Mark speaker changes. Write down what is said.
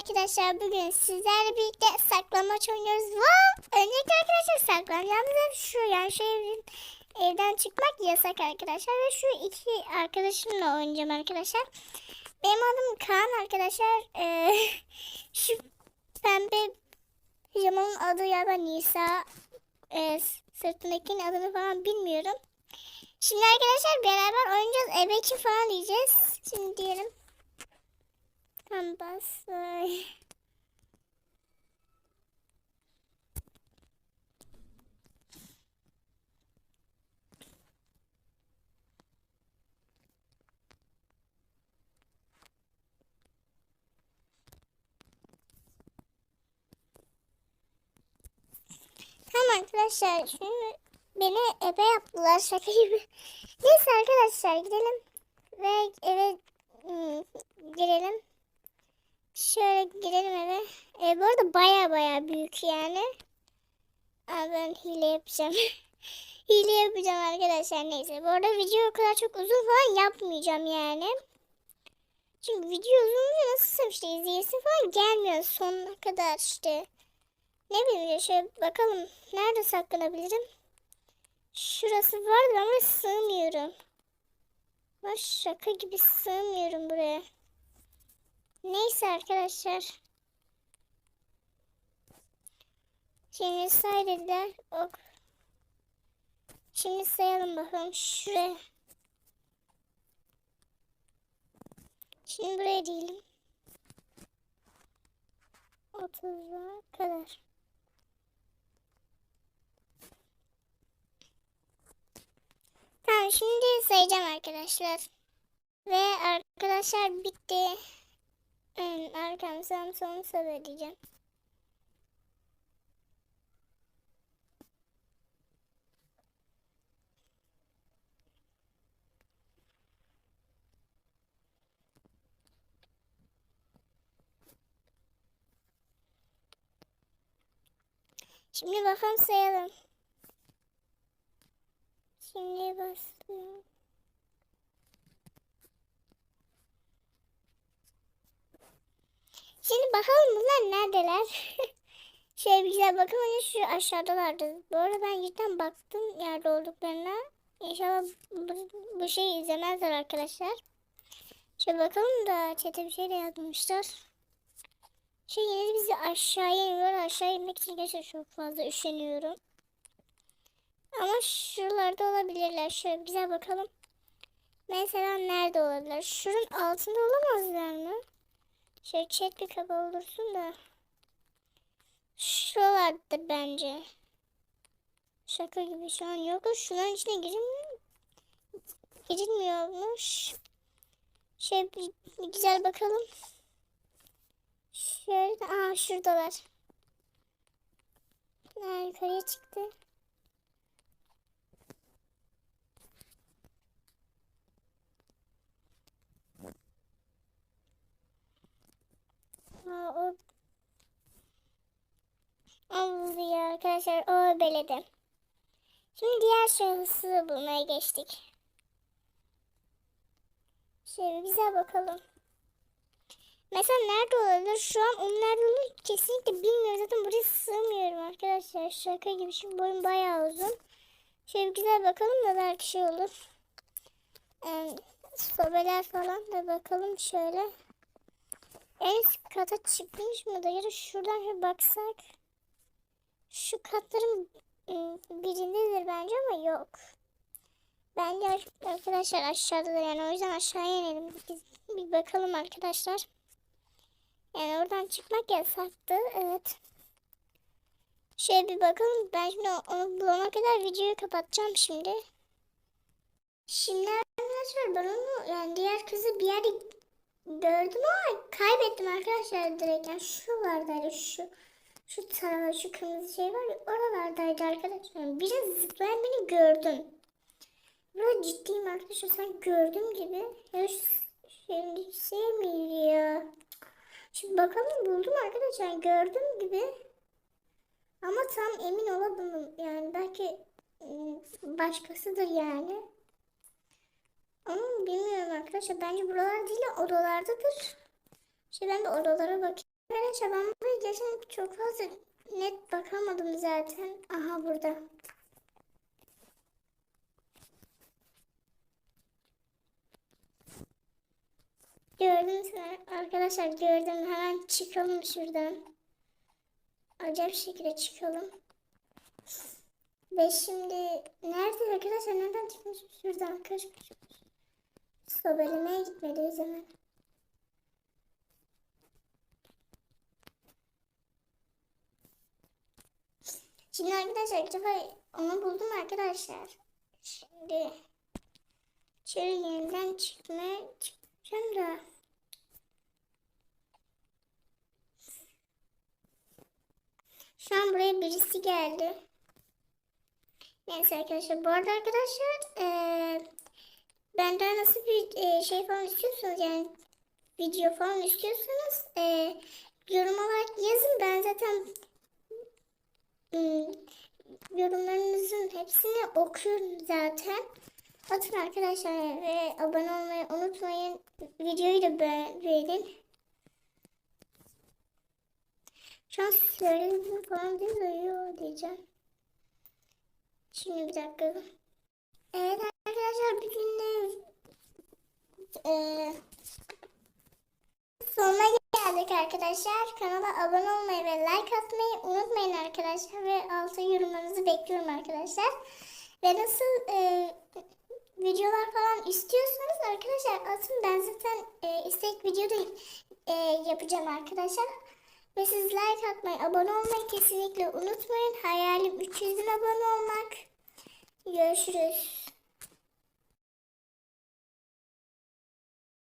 Speaker 1: arkadaşlar bugün sizlerle birlikte saklambaç oynuyoruz. Wow! Öncelikle arkadaşlar saklanacağımız şu yani şu evin evden çıkmak yasak arkadaşlar ve şu iki arkadaşımla oynayacağım arkadaşlar. Benim adım Kaan arkadaşlar. Ee, şu pembe pijamanın adı ya da Nisa. Ee, sırtındakinin adını falan bilmiyorum. Şimdi arkadaşlar beraber oynayacağız. Ebe kim falan diyeceğiz. Şimdi diyelim. Tam bas. Ay. Tamam arkadaşlar şimdi beni ebe yaptılar şaka gibi. Neyse arkadaşlar gidelim ve eve ım, girelim. Şöyle girelim eve. E, bu arada baya baya büyük yani. Aa, ben hile yapacağım. hile yapacağım arkadaşlar neyse. Bu arada video o kadar çok uzun falan yapmayacağım yani. Çünkü video uzun nasıl işte izleyesin falan gelmiyor sonuna kadar işte. Ne bileyim şöyle bakalım nerede saklanabilirim. Şurası vardı ama sığmıyorum. Ben şaka gibi sığmıyorum buraya. Neyse arkadaşlar. Şimdi say dediler. Ok. Şimdi sayalım bakalım şuraya. Şimdi buraya diyelim. 30'a kadar. Tamam şimdi sayacağım arkadaşlar. Ve arkadaşlar bitti. Ön, arkam sağım solum söyleyeceğim. Şimdi bakalım sayalım. Şimdi basıyorum. Şimdi bakalım bunlar neredeler? Şöyle bir güzel bakalım. Hani şu aşağıdalardı. Bu arada ben cidden baktım yerde olduklarına. İnşallah bu, bu şeyi izlemezler arkadaşlar. Şöyle bakalım da çete bir şey de yazmışlar. Şey yine bizi aşağıya iniyor. Aşağı inmek için gerçekten çok fazla üşeniyorum. Ama şuralarda olabilirler. Şöyle güzel bakalım. Mesela nerede olabilir? Şunun altında olamazlar mı? Chat bir kapı olursun da. Şuralarda bence. Şaka gibi şu an yok. Şunların içine girilmiyor. Girilmiyormuş. Şöyle bir, güzel bakalım. Şöyle. Aa şuradalar. Ha, yukarıya çıktı. O Oldu ya arkadaşlar o beledi. Şimdi diğer şahısı bulmaya geçtik. Şöyle bize bakalım. Mesela nerede olabilir? Şu an onun nerede olur kesinlikle bilmiyorum. Zaten buraya sığmıyorum arkadaşlar. Şaka gibi. Şimdi boyum bayağı uzun. Şöyle güzel bakalım da belki şey olur. Ee, sobeler falan da bakalım şöyle. En üst kata çıkmış mı da ya da şuradan bir baksak. Şu katların ıı, birindedir bence ama yok. Bence arkadaşlar aşağıda yani o yüzden aşağıya inelim. Biz bir bakalım arkadaşlar. Yani oradan çıkmak yasaktı. Evet. Şöyle bir bakalım. Ben şimdi onu bulana kadar videoyu kapatacağım şimdi. Şimdi arkadaşlar ben onu yani diğer kızı bir yerde gördüm ama kaybettim arkadaşlar direkt. Yani şuralardaydı şu. Şu tarafa şu kırmızı şey var ya oralardaydı arkadaşlar. Biraz zıplayan beni gördüm. Böyle ciddiyim arkadaşlar sen gördüm gibi. Ya şu şimdi sevmiyor. Şimdi bakalım buldum arkadaşlar gördüm gibi. Ama tam emin olamadım. Yani belki ım, başkasıdır yani. Ama bilmiyorum arkadaşlar. Bence buralar değil de odalardadır. Şimdi ben de odalara bakayım. Arkadaşlar ben buraya geçen çok fazla net bakamadım zaten. Aha burada. Gördüm. Arkadaşlar gördüm. Hemen çıkalım şuradan. Acayip şekilde çıkalım. Ve şimdi nerede arkadaşlar? Nereden çıkmış? Şuradan kaçmış. Sobelemeye gitmedi o. Şimdi arkadaşlar ilk defa onu buldum arkadaşlar. Şimdi içeri yeniden çıkmaya çıkacağım da. Şu an buraya birisi geldi. Neyse arkadaşlar. Bu arada arkadaşlar eee benden nasıl bir eee, şey falan istiyorsanız yani video falan istiyorsanız eee yorum olarak yazın. Ben zaten ım, yorumlarınızın hepsini okuyorum zaten. Atın arkadaşlar ve abone olmayı unutmayın. Videoyu da be- beğenin. Şu an söyledim falan? Yo diyeceğim. Şimdi bir dakika. Evet arkadaşlar bugün de eee sonuna geldik arkadaşlar. Kanala abone olmayı ve like atmayı unutmayın arkadaşlar. Ve altı yorumlarınızı bekliyorum arkadaşlar. Ve nasıl eee, videolar falan istiyorsanız arkadaşlar atın. Ben zaten eee, istek videoda eee, yapacağım arkadaşlar. Ve siz like atmayı, abone olmayı kesinlikle unutmayın. Hayalim 300 bin abone olmak. 也是。